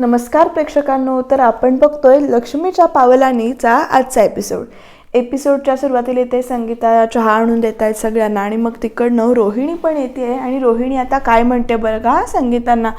नमस्कार प्रेक्षकांनो तर आपण बघतोय लक्ष्मीच्या पावलानीचा आजचा एपिसोड एपिसोडच्या सुरुवातीला येते संगीता चहा आणून देत आहेत सगळ्यांना आणि मग तिकडनं रोहिणी पण येते आहे आणि रोहिणी आता काय म्हणते बरं का संगीतांना?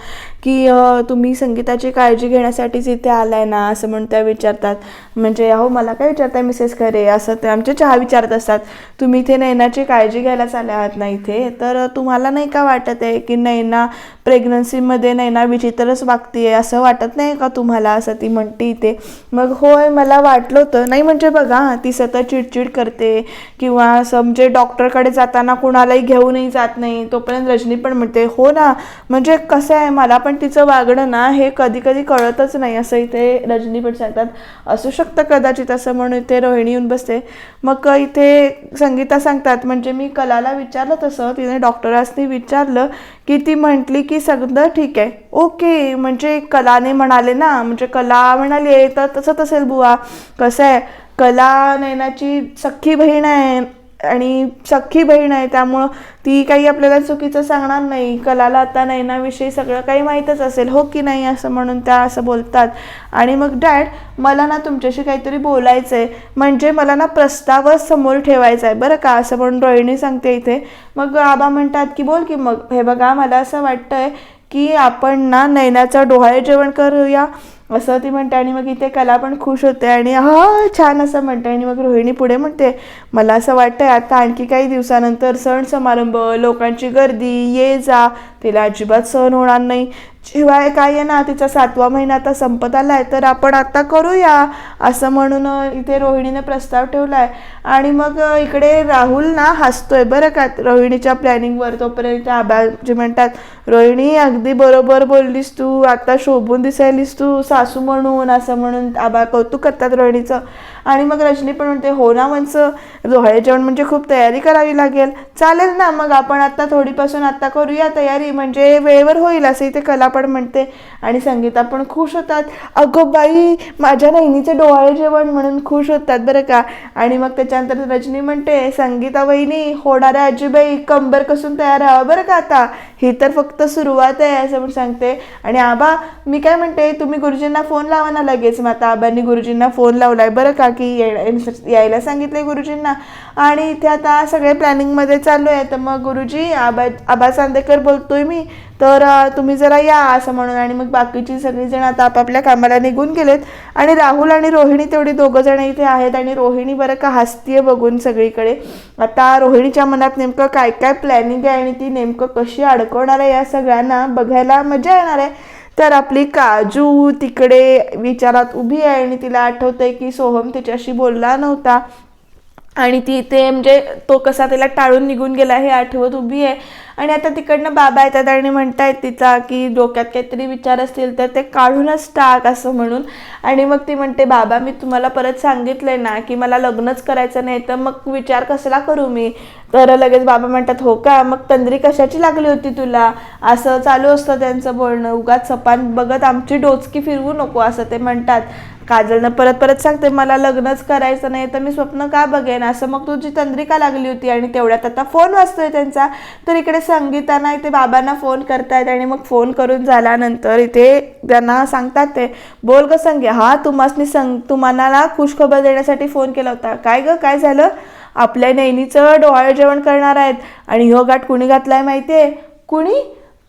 की तुम्ही संगीताची काळजी घेण्यासाठीच इथे आलाय ना असं म्हणून त्या विचारतात. म्हणजे अहो मला काय विचारताय मिसेस खरे? असं ते आमचे चहा विचारत असतात. तुम्ही इथे नैनाची काळजी घ्यायलाच आल्या आहात ना इथे? तर तुम्हाला नाही का वाटत आहे की नैना प्रेग्नन्सीमध्ये नाही ना विचित्रच वागतीये असं वाटत नाही का तुम्हाला? असं ती म्हणते इथे. मग होय मला वाटलं होतं. नाही म्हणजे बघा ती सतत चिडचिड करते किंवा असं म्हणजे डॉक्टरकडे जाताना कुणालाही घेऊनही जात नाही. तोपर्यंत रजनी पण म्हणते हो ना म्हणजे कसं आहे मला पण तिचं वागणं ना हे कधी कधी कळतच नाही असं इथे रजनी पण सांगतात. असू शकतं कदाचित असं म्हणून इथे रोहिणी येऊन बसते. मग इथे संगीता सांगतात म्हणजे मी कलाला विचारलं तसं तिने डॉक्टरांनी विचारलं की ती म्हटली की सगळं ठीक आहे. ओके म्हणजे कलाने म्हणाले ना म्हणजे कला म्हणाली तर तसंच असेल बुवा. कसं आहे? कला नैनाची सख्खी बहीण आहे. आणि सख्खी बहीण आहे त्यामुळं ती काही आपल्याला चुकीचं सांगणार नाही कलाला आता नैनाविषयी सगळं काही माहीतच असेल हो की नाही असं म्हणून त्या असं बोलतात. आणि मग डॅड मला ना तुमच्याशी काहीतरी बोलायचं आहे म्हणजे मला ना प्रस्तावच समोर ठेवायचा आहे बरं का? असं म्हणून रोहिणी सांगते इथे. मग आबा म्हणतात की बोल की मग. हे बघा मला असं वाटतंय की आपण ना नैनाचा डोहाळे जेवण करूया असं ती म्हणते आणि मग इथे कला पण खुश होते आणि हा छान असं म्हणते. आणि मग रोहिणी पुढे म्हणते मला असं वाटतंय आता आणखी काही दिवसानंतर सण समारंभ लोकांची गर्दी ये जा. तिला अजिबात सहन होणार नाही. शिवाय काय आहे ना तिचा सातवा महिना आता संपत आला आहे तर आपण आता करूया. असं म्हणून इथे रोहिणीने प्रस्ताव ठेवला आहे आणि मग इकडे राहुल ना हसतोय बरं का रोहिणीच्या प्लॅनिंगवर तोपर्यंत आबा जे म्हणतात रोहिणी अगदी बरोबर बोललीस तू आता शोभून दिसायलीस तू सा सासू म्हणून असं म्हणून आबा कौतुक करतात रोहिणीचं. आणि मग रजनी पण म्हणते हो ना म्हणचं रोहळे जेवण म्हणजे खूप तयारी करावी लागेल. चालेल ना मग आपण आता थोडीपासून आता करूया तयारी म्हणजे वेळेवर होईल असं इथे कला पण म्हणते. आणि संगीता पण खुश होतात. अगं बाई माझ्या नैनीचे डोहाळे जेवण म्हणून खुश होतात बरं का. आणि मग त्याच्यानंतर रजनी म्हणते संगीता वहिनी होणाऱ्या आजीबाई कंबर कसून तयार राहा बरं का आता? ही तर फक्त सुरुवात आहे असं म्हणून सांगते. आणि आबा मी काय म्हणते तुम्ही गुरुजी गुरुजींना फोन लावा ना लगेच. मग आता आबांनी गुरुजींना फोन लावलाय. बरं का की ये- यायला सांगितले गुरुजींना? आणि इथे आता सगळे प्लॅनिंगमध्ये चालू आहे. तर मग गुरुजी आबा आबा चांदेकर बोलतोय मी. तर तुम्ही जरा या असं म्हणून. आणि मग बाकीची सगळीजण आता आपापल्या कामाला निघून गेलेत. आणि राहुल आणि रोहिणी तेवढी दोघं जण इथे आहेत. आणि रोहिणी बरं का हसतीये बघून सगळीकडे. आता रोहिणीच्या मनात नेमकं काय काय प्लॅनिंग आहे आणि ती नेमकं कशी अडकवणार आहे या सगळ्यांना बघायला मजा येणार आहे. तर आपली काजू तिकडे विचारात उभी आहे आणि तिला आठवतंय की सोहम तिच्याशी बोलला नव्हता. आणि ती ते म्हणजे तो कसा त्याला टाळून निघून गेला हे आठवत उभी आहे. आणि आता तिकडनं बाबा येतात आणि म्हणतायत तिचा की डोक्यात काहीतरी विचार असतील तर ते काढूनच टाक असं म्हणून. आणि मग ती म्हणते बाबा मी तुम्हाला परत सांगितलंय ना की मला लग्नच करायचं नाही तर मग विचार कसला करू मी? तर लगेच बाबा म्हणतात हो का? मग तंद्री कशाची लागली होती तुला? असं चालू असतं त्यांचं बोलणं. उगाच सपान बघत आमची डोचकी फिरवू नको असं ते म्हणतात. काजलनं परत परत सांगते मला लग्नच करायचं नाही तर मी स्वप्न का बघेन? असं मग तुझी तंद्रिका लागली होती आणि तेवढ्यात आता फोन वाजतोय त्यांचा. तर इकडे संगीताना इथे बाबांना फोन करतायत आणि मग फोन करून झाल्यानंतर इथे त्यांना सांगतात ते बोल ग संगे हा तुम्हासनी संग तुम्हाला खुशखबर देण्यासाठी फोन केला होता. काय ग काय झालं? आपल्या नैनीचं डोहाळे जेवण करणार आहेत आणि ह्यो गाठ कुणी घातलाय माहिती आहे कुणी?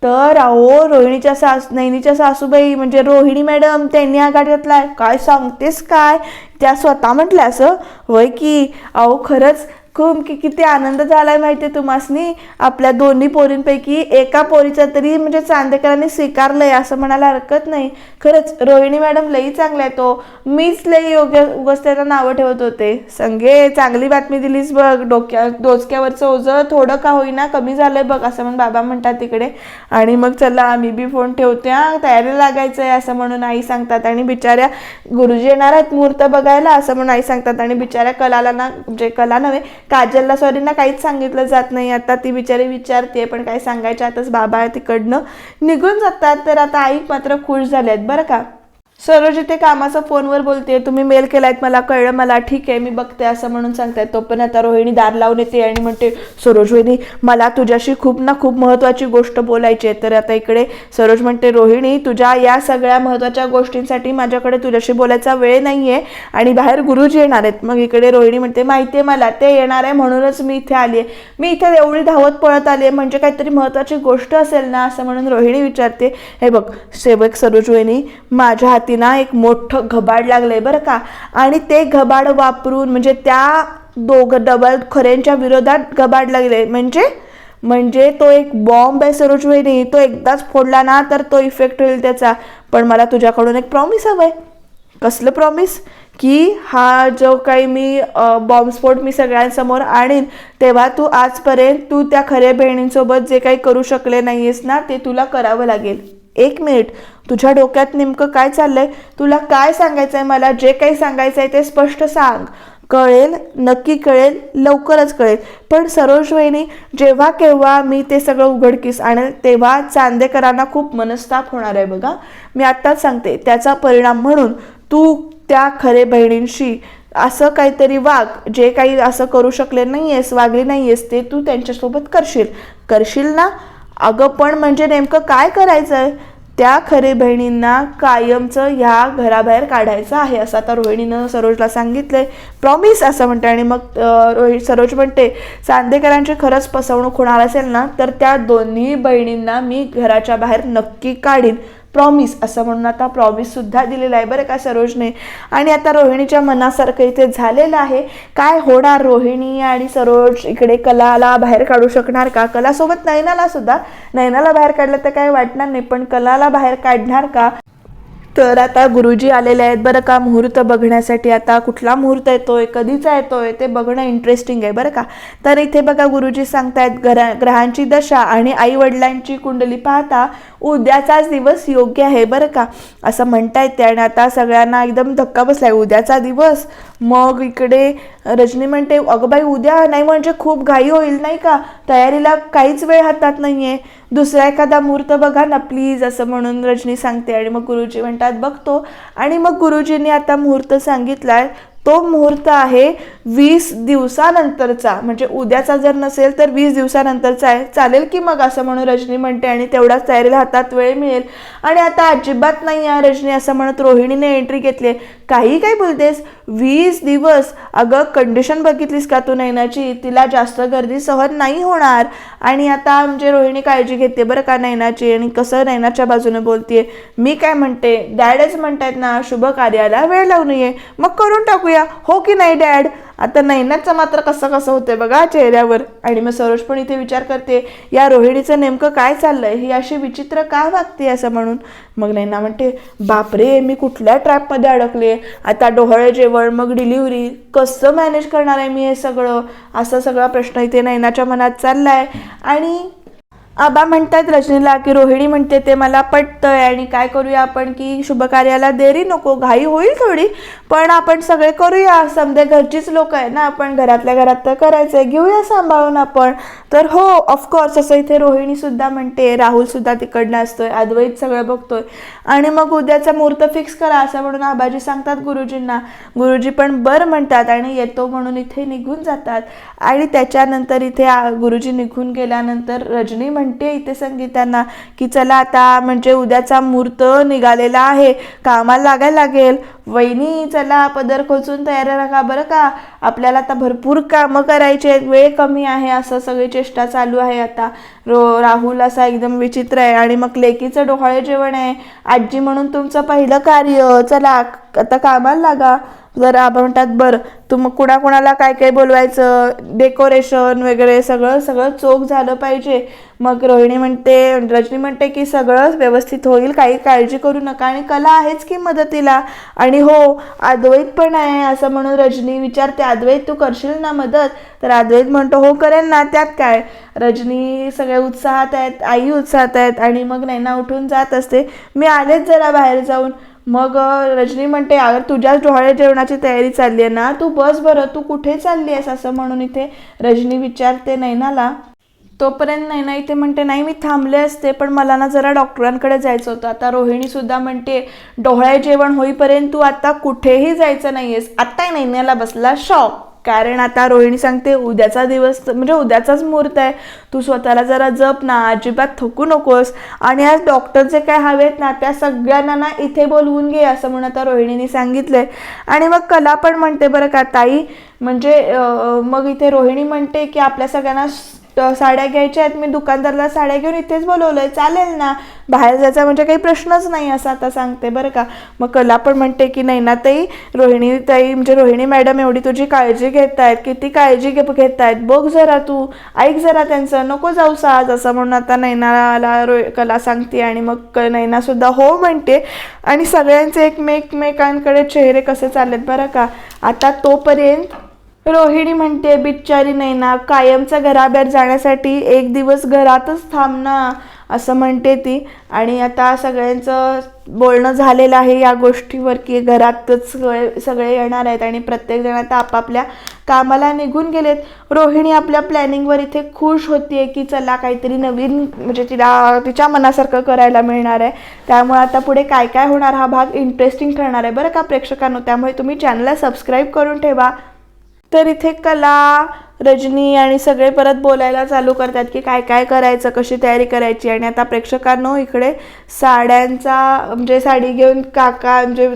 तर अहो रोहिणीच्या सास नैनीच्या सासूबाई म्हणजे रोहिणी मॅडम त्यांनी हा गाठ घातलाय. काय सांगतेस काय? त्या स्वतः म्हटल्या असं होय की? अहो खरंच खूप की किती आनंद झालाय माहिती आहे तुम्हासनी? आपल्या दोन्ही पोरींपैकी एका पोरीचा तरी म्हणजे चांदेकरांनी स्वीकारलंय असं म्हणायला हरकत नाही. खरंच रोहिणी मॅडम लई चांगल्या आहे तो हो. मीच लई योग्य उगस त्याला नावं ठेवत होते. संगे चांगली बातमी दिलीस बघ. डोक्या डोचक्यावरचं ओझं थोडं का होईना कमी झालंय बघ असं म्हणून बाबा म्हणतात तिकडे. आणि मग चला आम्ही बी फोन ठेवते हा तयारी लागायचं आहे असं म्हणून आई सांगतात. आणि बिचाऱ्या गुरुजी येणार आहेत मुहूर्त बघायला असं म्हणून आई सांगतात. आणि बिचाऱ्या कलाला ना म्हणजे कला नव्हे काजलला सॉरींना काहीच सांगितलं जात नाही. आता ती बिचारी विचारते पण काय सांगायच्या आताच बाबा तिकडनं निघून जातात. तर आता आई मात्र खुश झाले आहेत बरं का? सरोज इथे कामाचा फोनवर बोलते तुम्ही मेल केलायत मला कळलं मला. ठीक आहे मी बघते असं म्हणून सांगतायत. तो पण आता रोहिणी दार लावून येते आणि म्हणते सरोज वहिनी मला तुझ्याशी खूप ना खूप महत्त्वाची गोष्ट बोलायची आहे. तर आता इकडे सरोज म्हणते रोहिणी तुझ्या या सगळ्या महत्त्वाच्या गोष्टींसाठी माझ्याकडे तुझ्याशी बोलायचा वेळ नाही आहे आणि बाहेर गुरुजी येणार आहेत. मग इकडे रोहिणी म्हणते माहिती आहे मला ते येणार आहे म्हणूनच मी इथे आली आहे. मी इथे एवढी धावत पळत आली आहे म्हणजे काहीतरी महत्त्वाची गोष्ट असेल ना? असं म्हणून रोहिणी विचारते. हे बघ सेवक सरोज वहिनी माझ्या हाती ना एक मोठं घबाड लागलंय बरं का. आणि ते घबाड वापरून म्हणजे त्या दोघं डबल खऱ्यांच्या विरोधात घबाड लागले म्हणजे म्हणजे तो एक बॉम्ब आहे सरोज वहिनी. तो एकदाच फोडला ना तर तो इफेक्ट होईल त्याचा. पण मला तुझ्याकडून एक प्रॉमिस हवं आहे कसलं प्रॉमिस की हा जो काही मी बॉम्बस्फोट मी सगळ्यांसमोर आणीन तेव्हा तू आजपर्यंत तू त्या खऱ्या बहिणींसोबत जे काही करू शकले नाहीयेस ना ते तुला करावं लागेल. एक मिनिट तुझ्या डोक्यात नेमकं काय चाललंय? तुला काय सांगायचं आहे मला? जे काही सांगायचं आहे ते स्पष्ट सांग. कळेल नक्की कळेल लवकरच कळेल. पण सरोज वहिनी जेव्हा केव्हा मी ते सगळं उघडकीस आणेल तेव्हा चांदेकरांना खूप मनस्ताप होणार आहे बघा. मी आत्ताच सांगते त्याचा परिणाम म्हणून तू त्या खरे बहिणींशी असं काहीतरी वाग. जे काही असं करू शकले नाही आहेस वागली नाही आहेस ते तू त्यांच्यासोबत करशील. करशील ना? अगं पण म्हणजे नेमकं काय करायचं आहे त्या खरे बहिणींना कायमचं ह्या घराबाहेर काढायचं आहे असं आता रोहिणीनं सरोजला सांगितलंय. प्रॉमिस असं म्हणते. आणि मग रोहित सरोज म्हणते चांदेकरांची खरंच फसवणूक होणार असेल ना तर त्या दोन्ही बहिणींना मी घराच्या बाहेर नक्की काढीन. प्रॉमिस असं म्हणून आता प्रॉमिस सुद्धा आहे बरं का सरोजने. आणि आता रोहिणीच्या मनासारखं इथे झालेलं आहे. काय होणार रोहिणी आणि सरोज इकडे कलाला बाहेर काढू शकणार का? कलासोबत नयनाला सुद्धा. नयनाला बाहेर काढलं तर काय वाटणार नाही पण कलाला बाहेर काढणार का? तर आता गुरुजी आलेले आहेत बरं का मुहूर्त बघण्यासाठी. आता कुठला मुहूर्त येतोय कधीचा येतोय ते बघणं इंटरेस्टिंग आहे बरं का. तर इथे बघा गुरुजी सांगतायत ग्रह ग्रहांची दशा आणि आई वडिलांची कुंडली पाहता उद्याचाच दिवस योग्य आहे बरं का. असं म्हणता येते आणि आता सगळ्यांना एकदम धक्का बसलाय उद्याचा दिवस. मग इकडे रजनी म्हणते अगं बाई उद्या नाही म्हणजे खूप घाई होईल नाही का? तयारीला काहीच वेळ हातात नाहीये. दुसरा एखादा मुहूर्त बघा ना प्लीज असं म्हणून रजनी सांगते. आणि मग गुरुजी म्हणतात बघतो. आणि मग गुरुजींनी आता मुहूर्त सांगितलाय. तो मुहूर्त आहे वीस दिवसानंतरचा. म्हणजे उद्याचा जर नसेल तर वीस दिवसानंतरचा आहे. चालेल की मग असं म्हणून रजनी म्हणते. आणि तेवढाच तयारीला हातात वेळ मिळेल. आणि आता अजिबात नाही आहे रजनी असं म्हणत रोहिणीने एंट्री घेतली काही काय बोलतेस वीस दिवस अगं कंडिशन बघितलीस का तू नैनाची? तिला जास्त गर्दी सहन नाही होणार. आणि आता म्हणजे रोहिणी काळजी घेते बरं का नैनाची? आणि कसं नैनाच्या बाजूने बोलतीये? मी काय म्हणते? डॅडच म्हणतायत ना शुभ कार्याला वेळ लावू नये. मग करून टाकूया. हो की नाही डॅड आता नैनाचं मात्र कसं कसं होतंय बघा चेहऱ्यावर. आणि मग सरोज पण इथे विचार करते या रोहिणीचं नेमकं काय चाललंय? ही अशी विचित्र का वागते असं म्हणून? मग नैना म्हणते बापरे मी कुठल्या ट्रॅपमध्ये अडकले? आता डोहळे जेवण मग डिलिव्हरी कसं मॅनेज करणार आहे मी हे सगळं? असा सगळा प्रश्न इथे नैनाच्या मनात चाललाय. आणि आबा म्हणतात रजनीला की रोहिणी म्हणते ते मला पटतंय आणि काय करूया आपण की शुभकार्याला देरी नको घाई होईल थोडी पण आपण सगळे करूया. समजे घरचीच लोक आहे ना आपण घरातल्या घरात तर करायचं आहे घेऊया सांभाळून आपण. तर हो ऑफकोर्स असं इथे रोहिणीसुद्धा म्हणते राहुलसुद्धा तिकडनं असतोय अद्वैत सगळं बघतोय. आणि मग उद्याचा मुहूर्त फिक्स करा असं म्हणून आबाजी सांगतात गुरुजींना. गुरुजी पण बरं म्हणतात आणि येतो म्हणून इथे निघून जातात. आणि त्याच्यानंतर इथे गुरुजी निघून गेल्यानंतर रजनी म्हणते इथे संगीतांना की चला आता म्हणजे उद्याचा मुहूर्त निघालेला आहे कामाला लागायला लागेल. वहिनी चला पदर खोचून तयार राहा बरं का? आपल्याला आता भरपूर कामं करायचे आहेत वेळ कमी आहे असं सगळी चेष्टा चालू आहे आता. रो राहुल असा एकदम विचित्र आहे आणि मग लेकीचं डोहाळे जेवण आहे. आजी म्हणून तुमचं पहिलं कार्य चला आता कामाला लागा. जर आबा म्हणतात बरं तू मग कुणाकुणाला काय काय बोलवायचं? डेकोरेशन वगैरे सगळं सगळं चोख झालं पाहिजे. मग रोहिणी म्हणते रजनी म्हणते की सगळं व्यवस्थित होईल काही काळजी करू नका आणि कला आहेच की मदतीला. आणि हो अद्वैत पण आहे असं म्हणून रजनी विचारते अद्वैत तू करशील ना मदत? तर अद्वैत म्हणतो हो करेन ना त्यात काय? रजनी सगळे उत्साहात आहेत आई उत्साहात आहेत आणि मग नैना उठून जात असते मी आलेच जरा बाहेर जाऊन. मग रजनी म्हणते अगर तुझ्याच डोहाळे जेवणाची तयारी चालली आहे ना? तू बस बरं तू कुठे चालली आहेस? असं म्हणून इथे रजनी विचारते नैनाला. तोपर्यंत नाही ना इथे म्हणते नाही मी थांबले असते पण मला ना जरा डॉक्टरांकडे जायचं होतं. आता रोहिणी सुद्धा म्हणते डोहळे जेवण होईपर्यंत तू आता कुठेही जायचं नाही आहेस आत्ता नैन्याला बसला शॉक. कारण आता रोहिणी सांगते उद्याचा दिवस म्हणजे उद्याचाच मुहूर्त आहे. तू स्वतःला जरा जप ना अजिबात थकू नकोस. आणि आज डॉक्टर जे काय हवेत ना त्या सगळ्यांना ना इथे बोलवून घे असं म्हणून आता रोहिणीने सांगितलंय आणि मग कला पण म्हणते बरं का ताई म्हणजे मग इथे रोहिणी म्हणते की आपल्या सगळ्यांना साड्या घ्यायच्या आहेत मी दुकानदारला साड्या घेऊन इथेच बोलवलं आहे चालेल ना? बाहेर जायचा म्हणजे काही प्रश्नच नाही असं आता सांगते बरं का? मग कला पण म्हणते की नाही ना ताई रोहिणी ताई म्हणजे रोहिणी मॅडम एवढी तुझी काळजी घेत आहेत किती काळजी घे घेत आहेत बघ जरा तू ऐक जरा त्यांचं नको जाऊस आज असं म्हणून आता नैनाला रो कला सांगते आणि मग क- हो म्हणते. आणि सगळ्यांचे एकमेकमेकांकडे चेहरे कसे चाललेत बरं का? आता तोपर्यंत रोहिणी म्हणते बिचारी नैना कायमचा घराबाहेर जाण्यासाठी एक दिवस घरातच थांब ना असं म्हणते ती. आणि आता सगळ्यांचं बोलणं झालेलं आहे या गोष्टीवर की घरातच सगळे सगळे येणार आहेत आणि प्रत्येकजण आता आपापल्या कामाला निघून गेलेत. रोहिणी आपल्या प्लॅनिंगवर इथे खुश होतीये की चला काहीतरी नवीन म्हणजे तिला तिच्या मनासारखं करायला मिळणार आहे. त्यामुळे आता पुढे काय काय होणार हा भाग इंटरेस्टिंग ठरणार आहे. बरं का प्रेक्षकांनो? त्यामुळे तुम्ही चॅनलला सबस्क्राईब करून ठेवा. तर इथे कला रजनी आणि सगळे परत बोलायला चालू करतात की काय काय करायचं कशी तयारी करायची? आणि आता प्रेक्षकांनो इकडे साड्यांचा म्हणजे साडी घेऊन काका म्हणजे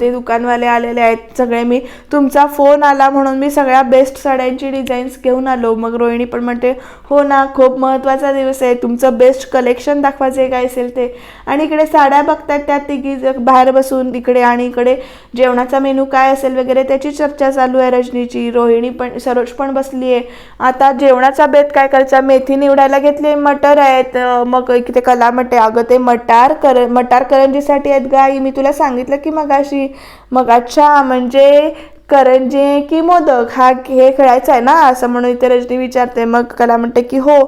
ते दुकानवाले आलेले आहेत. सगळे मी तुमचा फोन आला म्हणून मी सगळ्या बेस्ट साड्यांची डिझाईन्स घेऊन आलो. मग रोहिणी पण म्हणते हो ना खूप महत्त्वाचा दिवस आहे. तुमचं बेस्ट कलेक्शन दाखवायचं काय असेल ते. आणि इकडे साड्या बघतात त्या तिघी बाहेर बसून इकडे आणि इकडे जेवणाचा मेनू काय असेल वगैरे त्याची चर्चा चालू आहे रजनीची. रोहिणी पण सरोज पण बसली आहे आता जेवणाचा बेत काय करायचा? मेथी निवडायला घेतली मटर आहेत. मग इथे कला म्हणते अगं ते मटार कर मटार करंजीसाठी आहेत गाई मी तुला सांगितलं की मगाशी. मग अच्छा म्हणजे करंजे की मोदक हा हे खेळायचा आहे ना असं म्हणून इथे रजनी विचारते. मग कला म्हणते की हो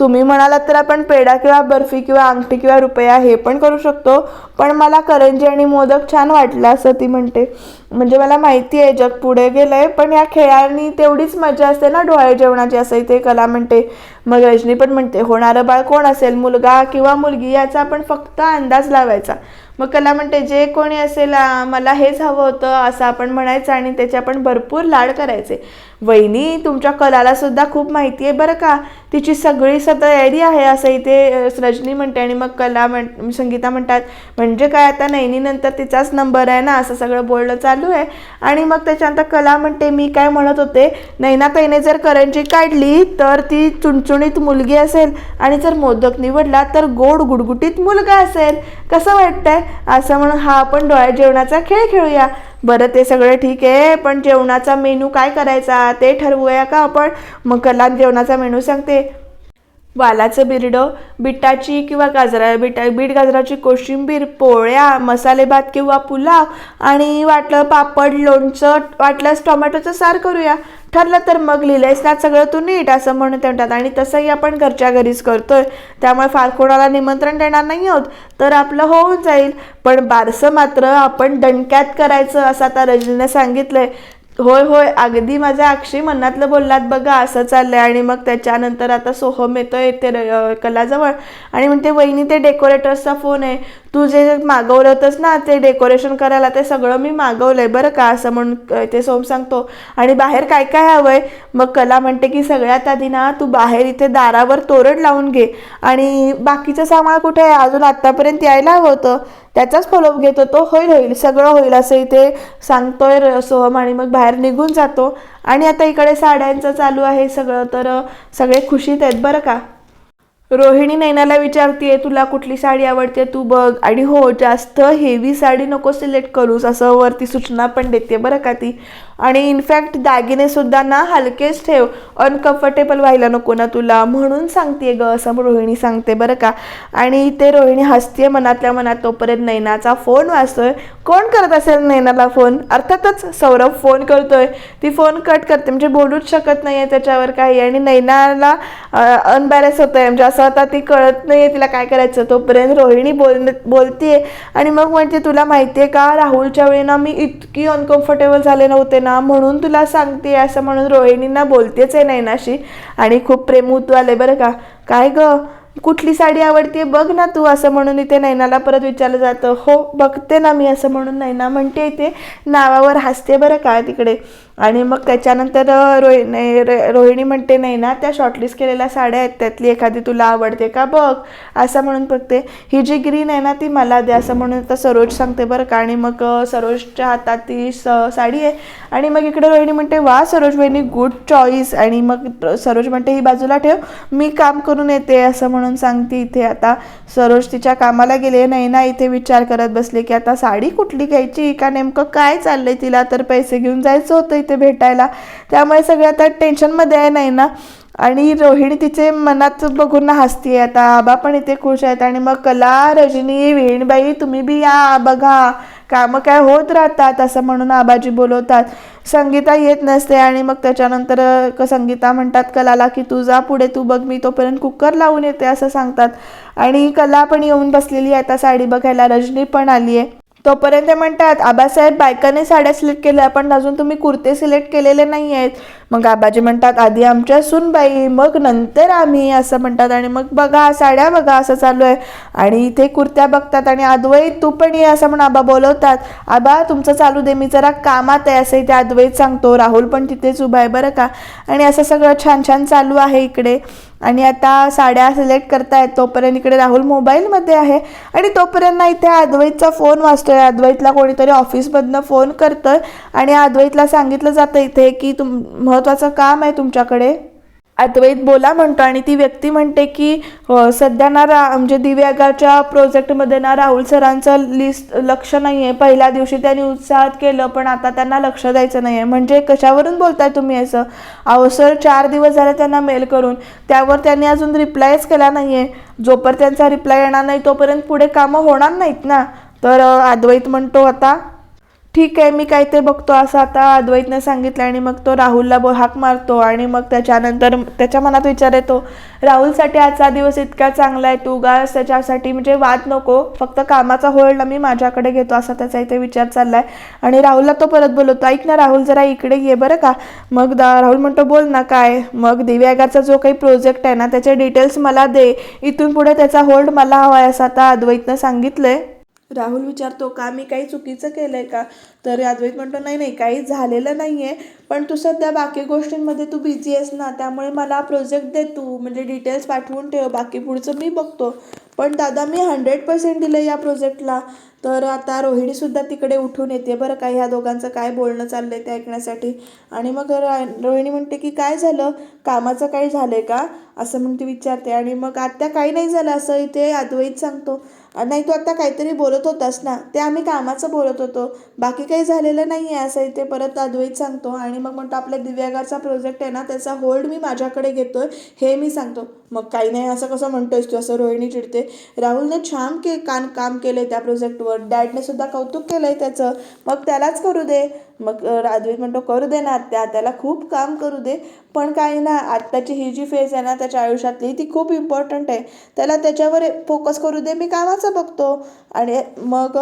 तुम्ही म्हणालात तर आपण पेढा किंवा बर्फी किंवा अंगठी किंवा रुपया हे पण करू शकतो. पण मला करंजी आणि मोदक छान वाटलं असं ती म्हणते. म्हणजे मला माहिती आहे जग पुढे गेलंय पण या खेळांनी तेवढीच मजा असते ना डोळे जेवणाची असं इथे कला म्हणते. मग रजनी पण म्हणते होणारं बाळ कोण असेल मुलगा किंवा मुलगी याचा आपण फक्त अंदाज लावायचा. मग कला म्हणते जे कोणी असेल मला हेच हवं होतं असं आपण म्हणायचं आणि त्याचे आपण भरपूर लाड करायचे. वहिनी तुमच्या कलाला सुद्धा खूप माहिती आहे बरं का. तिची सगळी स तयारी आहे असं इथे रजनी म्हणते आणि मग कला म्हण संगीता म्हणतात म्हणजे काय आता नैनीनंतर तिचाच नंबर आहे ना? असं सगळं बोलणं चालू आहे. आणि मग त्याच्यानंतर कला म्हणते मी काय म्हणत होते नैनाताईने जर करंजी काढली तर ती चुणचुणीत मुलगी असेल. आणि जर मोदक निवडला तर गोड गुडगुटीत मुलगा असेल. कसं वाटतंय? असं म्हणून हा आपण डोळ्या जेवणाचा खेळ खेळूया. बरं ते सगळं ठीक आहे पण जेवणाचा मेनू काय करायचा? ते ठरवूया का आपण? मग कला जेवणाचा मेनू सांगते. वालाचं बिरडं बिटाची किंवा गाजरा बिटा बीट गाजराची कोशिंबीर पोळ्या मसाले भात किंवा पुलाव आणि वाटलं पापड लोणचं वाटल्यास टोमॅटोचं सार करूया. ठरलं तर मग लिहिलंयस ना सगळं तू नीट असं म्हणून ते म्हणतात आणि तसंही आपण घरच्या घरीच करतोय. त्यामुळे फार कोणाला निमंत्रण देणार नाही आहोत तर आपलं होऊन जाईल. पण बारसं मात्र आपण दणक्यात करायचं असं आता रजनीने सांगितलंय. होय होय अगदी माझ्या अक्षी मनातलं बोललात बघा असं चाललंय. आणि मग त्याच्यानंतर आता सोहम येतोय ते कलाजवळ. आणि म्हणते वहिनी ते डेकोरेटर्सचा फोन आहे. तू जे मागवलं होतंस ना ते डेकोरेशन करायला ते सगळं मी मागवलंय बरं का? असं म्हणून ते सोम सांगतो. आणि बाहेर काय काय हवंय? मग कला म्हणते की सगळ्यात आधी ना तू बाहेर इथे दारावर तोरण लावून घे. आणि बाकीचं सामान कुठे आहे? अजून आत्तापर्यंत यायला हवं होतं. त्याचाच फॉलोअप घेतो. तो होईल होईल. सगळं होईल असं इथे सांगतोय र- सोहम आणि मग बाहेर निघून जातो. आणि आता इकडे साड्यांचं चालू आहे सगळं. तर सगळे खुशीत आहेत बरं का? रोहिणी नैनाला विचारते तुला कुठली साडी आवडते? तू बघ. आणि हो जास्त हेवी साडी नको सिलेक्ट करूस असं वरती सूचना पण देते बरं का ती. आणि इनफॅक्ट दागिने सुद्धा ना हलकेच ठेव. अनकम्फर्टेबल व्हायला नको ना तुला म्हणून सांगते ग असं रोहिणी सांगते बरं का. आणि ते रोहिणी हसते मनातल्या मनात तोपर्यंत नैनाचा फोन वाचतोय कोण करत असेल नैनाला फोन अर्थातच सौरभ फोन करतोय. ती फोन कट करते म्हणजे बोलूच शकत नाही आहे त्याच्यावर काही. आणि नैनाला अनबॅलेन्स होतंय म्हणजे असं आता ती कळत नाहीये तिला काय करायचं? तोपर्यंत रोहिणी बोल बोलतीये. आणि मग म्हणते तुला माहितीये का राहुलच्या वेळी ना मी इतकी अनकम्फर्टेबल झाले नव्हते ना म्हणून तुला सांगते असं म्हणून रोहिणींना बोलतेच आहे नैनाशी. आणि खूप प्रेम आले बरं का. काय ग? कुठली साडी आवडते बघ ना तू असं म्हणून इथे नैनाला परत विचारलं जातं. हो बघते ना मी असं म्हणून नैना म्हणते इथे. नावावर हसते बरं का तिकडे. आणि मग त्याच्यानंतर रोहिणी रोहि रोहिणी म्हणते नाही ना त्या शॉर्टलिस्ट केलेल्या साड्या आहेत त्यातली एखादी तुला आवडते का बघ. असं म्हणून बघते. ही जी ग्रीन आहे ना ती मला द्या असं म्हणून आता सरोज सांगते बरं का. आणि मग सरोजच्या हातात ती स- साडी आहे. आणि मग इकडे रोहिणी म्हणते वा सरोज वहिनी गुड चॉईस आणि मग सरोज म्हणते ही बाजूला ठेव मी काम करून येते. असं म्हणून सांगते इथे आता. सरोज तिच्या कामाला गेले नाही ना इथे विचार करत बसले की आता साडी कुठली घ्यायची? का नेमकं काय चाललंय तिला? तर पैसे घेऊन जायचं होतं येते भेटायला. त्यामुळे सगळं आता टेन्शनमध्ये आहे नाही ना आणि रोहिणी तिचे मनात बघून ना हसतीये. आता आबा पण इथे खुश आहेत. आणि मग कला रजनी वेणबाई तुम्ही बी या. बघा कामं काय होत राहतात असं म्हणून आबाजी बोलवतात. संगीता येत नसते. आणि मग त्याच्यानंतर संगीता म्हणतात कलाला की तू जा पुढे तू बघ मी तोपर्यंत कुकर लावून येते असं सांगतात. आणि कला पण येऊन बसलेली आहे. आता साडी बघायला रजनी पण आली आहे तोपर्यंत ते म्हणतात आबासाहेब बायकाने साड्या सिलेक्ट केल्या पण अजून तुम्ही कुर्ते सिलेक्ट केलेले नाही आहेत मग आबाजी म्हणतात आधी आमच्या सुनबाई मग नंतर आम्ही असं म्हणतात. आणि मग बघा साड्या बघा असं चालू आहे. आणि इथे कुर्त्या बघतात आणि अद्वैत तू पण ये असं म्हणून आबा बोलवतात. आबा तुमचं चालू दे मी जरा कामात आहे असं इथे अद्वैत सांगतो. राहुल पण तिथेच उभा आहे बरं का? आणि असं सगळं छान छान चालू आहे इकडे. आणि आता साड्या सिलेक्ट करतायत तोपर्यंत इकडे राहुल मोबाईलमध्ये आहे. आणि तोपर्यंत ना इथे अद्वैतचा फोन वाचतोय. अद्वैतला कोणीतरी ऑफिसमधनं फोन करतोय. आणि अद्वैतला सांगितलं जातं इथे की तुम महत्त्वाचं काम आहे तुमच्याकडे. अद्वैत बोला म्हणतो आणि ती व्यक्ती म्हणते की सध्या ना रा म्हणजे दिव्यागाच्या प्रोजेक्टमध्ये ना राहुल सरांचं लिस्ट लक्ष नाही आहे पहिल्या दिवशी त्यांनी उत्साहात केलं पण आता त्यांना लक्ष द्यायचं नाही आहे म्हणजे कशावरून बोलताय तुम्ही असं? अहो सर चार दिवस झाले त्यांना मेल करून. त्यावर त्यांनी अजून रिप्लायच केला नाही आहे जोपर्यंत त्यांचा रिप्लाय येणार नाही तोपर्यंत पुढे कामं होणार नाहीत ना? तर अद्वैत म्हणतो आता ठीक आहे मी काय ते बघतो असं आता अद्वैतने सांगितलं आणि मग तो राहुलला बो हाक मारतो आणि मग त्याच्यानंतर त्याच्या मनात विचार येतो राहुलसाठी आजचा दिवस इतका चांगला आहे तू गा त्याच्यासाठी म्हणजे वाद नको फक्त कामाचा होल्ड मी माझ्याकडे घेतो असा त्याचा इथे विचार चाललाय. आणि राहुलला तो परत बोलवतो ऐक ना राहुल जरा इकडे ये बरं का. मग दा राहुल म्हणतो बोल ना काय. मग दिव्यागाचा जो काही प्रोजेक्ट आहे ना त्याचे डिटेल्स मला दे इथून पुढे त्याचा होल्ड मला हवा आहे असं आता अद्वैतनं सांगितलंय. राहुल विचारतो का मी काही चुकीचं केलं आहे का? तर अद्वैत म्हणतो नाही नाही काही झालेलं नाही आहे पण तू सध्या बाकी गोष्टींमध्ये तू बिझी आहेस ना त्यामुळे मला प्रोजेक्ट दे तू म्हणजे डिटेल्स पाठवून ठेव बाकी पुढचं मी बघतो. पण दादा मी हंड्रेड पर्सेंट दिलं या प्रोजेक्टला तर आता रोहिणीसुद्धा तिकडे उठून येते बरं का ह्या दोघांचं काय बोलणं चाललं आहे ते ऐकण्यासाठी. आणि मग रोहिणी म्हणते की काय झालं? कामाचं काही झालं आहे का? असं म्हणते ती विचारते. आणि मग आत्या काही नाही झालं. असं इथे अद्वैत सांगतो. नाही तू आत्ता काहीतरी बोलत होतास ना ते आम्ही कामाचं बोलत होतो. बाकी काही झालेलं नाही आहे असं इथे. परत अद्वैत सांगतो आणि मग म्हणतो आपल्या दिव्यागारचा प्रोजेक्ट आहे ना त्याचा होल्ड मी माझ्याकडे घेतोय हे मी सांगतो. मग काही नाही असं कसं म्हणतोयस तू असं रोहिणी चिडते. राहुलने छान के कान काम केलं आहे त्या प्रोजेक्टवर डॅडने सुद्धा कौतुक केलं आहे त्याचं. मग त्यालाच करू दे. मग अ, म्हणतो करू दे ना त्या त्याला खूप काम करू दे पण काय ना आत्ताची ही जी फेज आहे ना त्याच्या आयुष्यातली ती खूप इम्पॉर्टंट आहे. त्याला त्याच्यावर फोकस करू दे मी कामाचं बघतो. आणि मग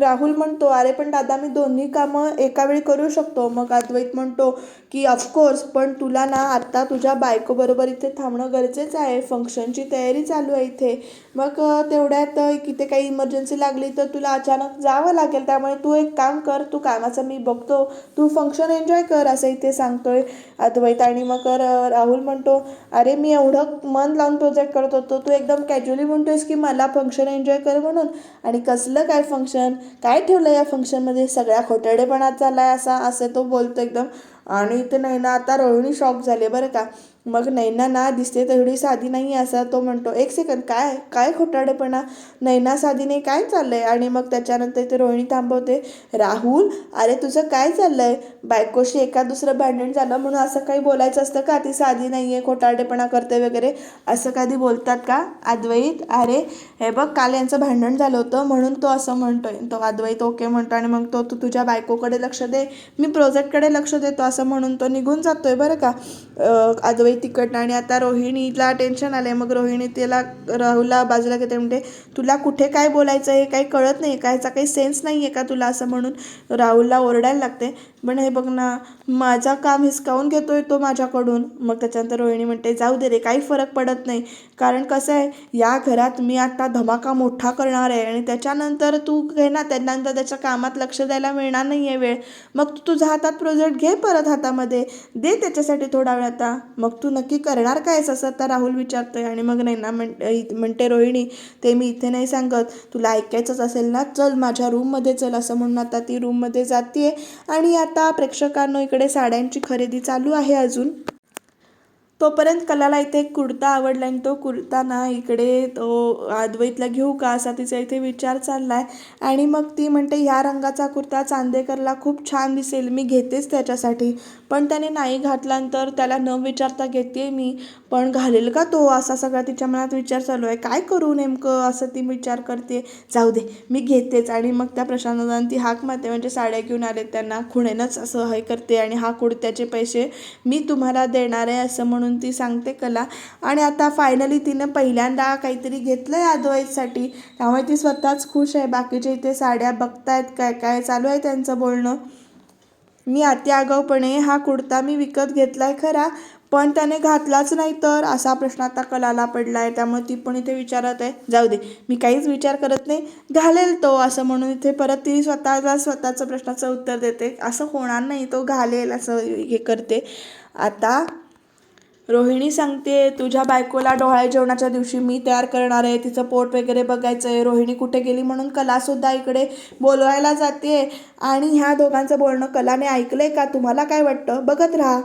राहुल म्हणतो अरे पण दादा मी दोन्ही कामं एका वेळी करू शकतो. मग अद्वैत म्हणतो की ऑफकोर्स पण तुला ना आत्ता तुझ्या बायकोबरोबर इथे थांबणं गरजेचं आहे. फंक्शनची तयारी चालू आहे इथे. मग तेवढ्यात इथे काही इमर्जन्सी लागली तर तुला अचानक जावं लागेल. त्यामुळे तू एक काम कर तू कामाचं मी बघतो. तू फंक्शन एन्जॉय कर असं इथे सांगतोय अद्वैत. आणि मग राहुल म्हणतो अरे मी एवढं मन लावून प्रोजेक्ट करत होतो. तू एकदम कॅज्युअली म्हणतोयस की मला फंक्शन एन्जॉय कर म्हणून. आणि कसलं काय फंक्शन काय ठेवलं या फंक्शनमध्ये सगळ्या खोटरडेपणाच चालला आहे असा असे तो बोलतो एकदम. आणि इथे नाही ना आता रोहिणी शॉक झाले बरं का. मग नैना ना दिसते तेवढी साधी नाही आहे असं तो म्हणतो एक सेकंद काय काय खोटाडेपणा नैना साधी नाही काय आहे आणि मग त्याच्यानंतर ते रोहिणी थांबवते राहुल अरे तुझं काय चाललं आहे बायकोशी एका दुसरं भांडण झालं म्हणून असं काही बोलायचं असतं का? ती साधी नाही आहे खोटाडेपणा करते वगैरे. असं कधी बोलतात का? अद्वैत अरे हे बघ काल यांचं भांडण झालं होतं म्हणून तो असं म्हणतोय. तो अद्वैत ओके म्हणतो आणि मग तो तू तुझ्या बायकोकडे लक्ष दे मी प्रोजेक्टकडे लक्ष देतो असं म्हणून तो निघून जातोय बरं का? अं, अद्वैत तिकडनं आणि आता रोहिणीला टेन्शन आलंय. मग रोहिणी तिला राहुलला बाजूला घेते. म्हणते तुला कुठे काय बोलायचं हे काही कळत नाही. का ह्याचा काही सेन्स नाही आहे का तुला? असं म्हणून राहुलला ओरडायला लागते. पण हे बघ ना माझा काम हिसकावून घेतो आहे तो माझ्याकडून. मग त्याच्यानंतर रोहिणी म्हणते जाऊ दे रे काही फरक पडत नाही. कारण कसं आहे या घरात मी आता धमाका मोठा करणार आहे आणि त्याच्यानंतर तू घे ना त्यानंतर त्याच्या कामात लक्ष द्यायला मिळणार नाही आहे वेळ. मग तू तुझ्या हातात प्रोजेक्ट घे परत हातामध्ये. दे त्याच्यासाठी थोडा वेळ आता. मग तू नक्की करणार काय असं आता राहुल विचारतोय आणि मग नाही ना म्हण म्हणते रोहिणी ते मी इथे नाही सांगत. तुला ऐकायचंच असेल ना चल माझ्या रूममध्ये चल. असं म्हणून आता ती रूममध्ये जाते आणि आता प्रेक्षकांनो इकडे साड्यांची खरेदी चालू आहे अजून. तोपर्यंत कलाला इथे एक कुर्ता आवडला आणि तो कुर्ता ना इकडे तो अद्वैतला घेऊ का असा तिचा इथे विचार चाललाय. आणि मग ती म्हणते ह्या रंगाचा कुर्ता चांदेकरला खूप छान दिसेल मी घेतेच त्याच्यासाठी. पण त्याने नाही घातल्यानंतर त्याला न विचारता घेते मी. पण घालेल का तो असा सगळा तिच्या मनात विचार चालू आहे? काय करू नेमकं? असं ती विचार करते. जाऊ दे मी घेतेच. आणि मग त्या प्रशांतदान ती हाक मारते. म्हणजे साड्या घेऊन आले त्यांना. खुणेनंच असं हे करते आणि हा कुडत्याचे पैसे मी तुम्हाला देणार आहे असं म्हणून ती सांगते कला. आणि आता फायनली तिनं पहिल्यांदा काहीतरी घेतलं आहे अद्वैतसाठी. त्यामुळे ती स्वतःच खुश आहे. बाकीचे इथे साड्या बघतायत. काय काय चालू आहे त्यांचं बोलणं? मी अति आगाऊपणे हा कुडता मी विकत घेतला आहे खरा. पण त्याने घातलाच नाही तर असा प्रश्न आता कलाला पडला आहे त्यामुळे ती पण इथे विचारत आहे. जाऊ दे मी काहीच विचार करत नाही. घालेल तो असं म्हणून इथे परत ती स्वतःला स्वतःचं प्रश्नाचं उत्तर देते. असं होणार नाही तो घालेल असं हे करते. आता रोहिणी सांगते तुझ्या बायकोला डोहाळे जेवणाच्या दिवशी मी तयार करणार आहे. तिचं पोट वगैरे बघायचं आहे रोहिणी कुठे गेली म्हणून कलासुद्धा इकडे बोलवायला जाते. आणि ह्या दोघांचं बोलणं कलाने ऐकलंय का? तुम्हाला काय वाटतं? बघत राहा.